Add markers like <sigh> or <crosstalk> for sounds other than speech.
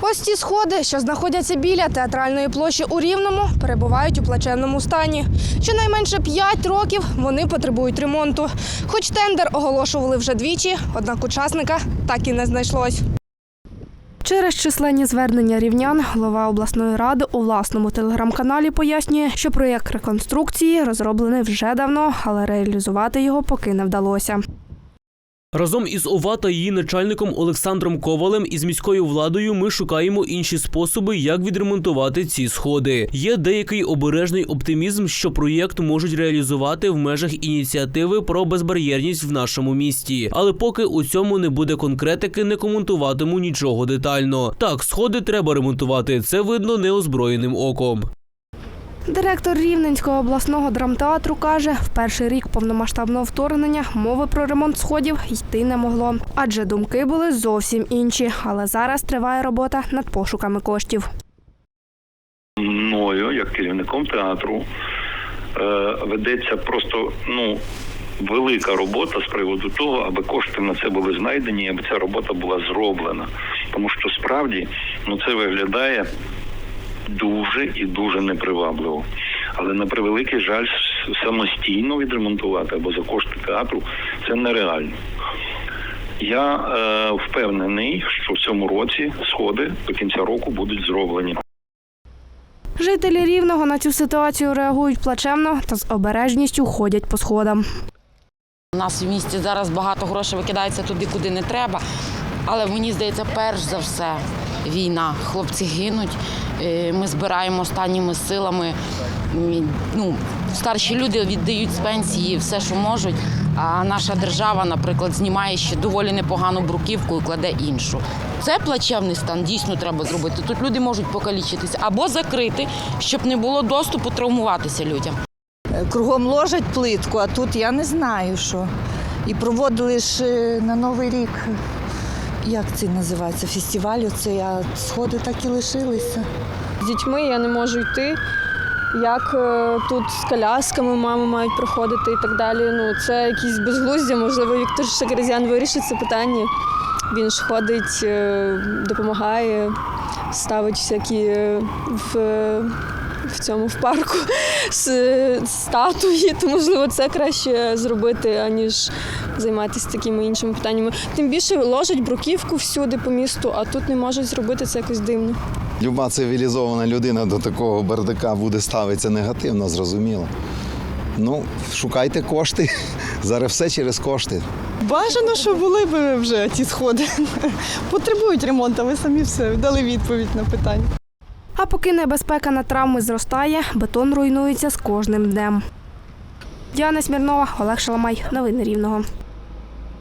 Ось ці сходи, що знаходяться біля театральної площі у Рівному, перебувають у плачевному стані. Щонайменше 5 років вони потребують ремонту. Хоч тендер оголошували вже двічі, однак учасника так і не знайшлось. Через численні звернення рівнян голова обласної ради у власному телеграм-каналі пояснює, що проєкт реконструкції розроблений вже давно, але реалізувати його поки не вдалося. Разом із ОВА та її начальником Олександром Ковалем із міською владою ми шукаємо інші способи, як відремонтувати ці сходи. Є деякий обережний оптимізм, що проєкт можуть реалізувати в межах ініціативи про безбар'єрність в нашому місті. Але поки у цьому не буде конкретики, не коментуватиму нічого детально. Так, сходи треба ремонтувати. Це видно неозброєним оком. Директор Рівненського обласного драмтеатру каже, в перший рік повномасштабного вторгнення мови про ремонт сходів йти не могло, адже думки були зовсім інші. Але зараз триває робота над пошуками коштів. мною, як керівником театру, е, ведеться просто ну велика робота з приводу того, аби кошти на це були знайдені, аби ця робота була зроблена. Тому що справді ну це виглядає дуже і дуже непривабливо. Але на превеликий жаль, самостійно відремонтувати або за кошти театру це нереально. Я е, впевнений, що в цьому році сходи до кінця року будуть зроблені. Жителі рівного на цю ситуацію реагують плачевно та з обережністю ходять по сходам. У нас в місті зараз багато грошей викидається туди, куди не треба. Але мені здається, перш за все війна. Хлопці гинуть. Е, Ми збираємо останніми силами. Ну, старші люди віддають з пенсії все, що можуть. А наша держава, наприклад, знімає ще доволі непогану бруківку і кладе іншу. Це плачевний стан дійсно треба зробити. Тут люди можуть покалічитися або закрити, щоб не було доступу травмуватися людям. Кругом ложать плитку, а тут я не знаю що. І проводили ж е, на Новий рік, як це називається, фестиваль оцей, а сходи так і лишилися. З дітьми я не можу йти. Як е, тут з колясками мами мають проходити і так далі. Ну, це якісь безглуздя. Можливо, Віктор Шакарізян вирішить це питання. Він ж ходить, е, допомагає, ставить всякі е, в, в цьому в парку с- статуї. То можливо це краще зробити, аніж займатися такими іншими питаннями. Тим більше ложать бруківку всюди по місту, а тут не можуть зробити це якось дивно. Люба цивілізована людина до такого бардака буде ставитися негативно, зрозуміло. Ну, шукайте кошти. <laughs> Зараз все через кошти. Бажано, щоб були б вже ті сходи. <laughs> Потребують ремонту, ви самі все дали відповідь на питання. А поки небезпека на травми зростає, бетон руйнується з кожним днем. Діана Смірнова, Олег Шаламай. Новини Рівного.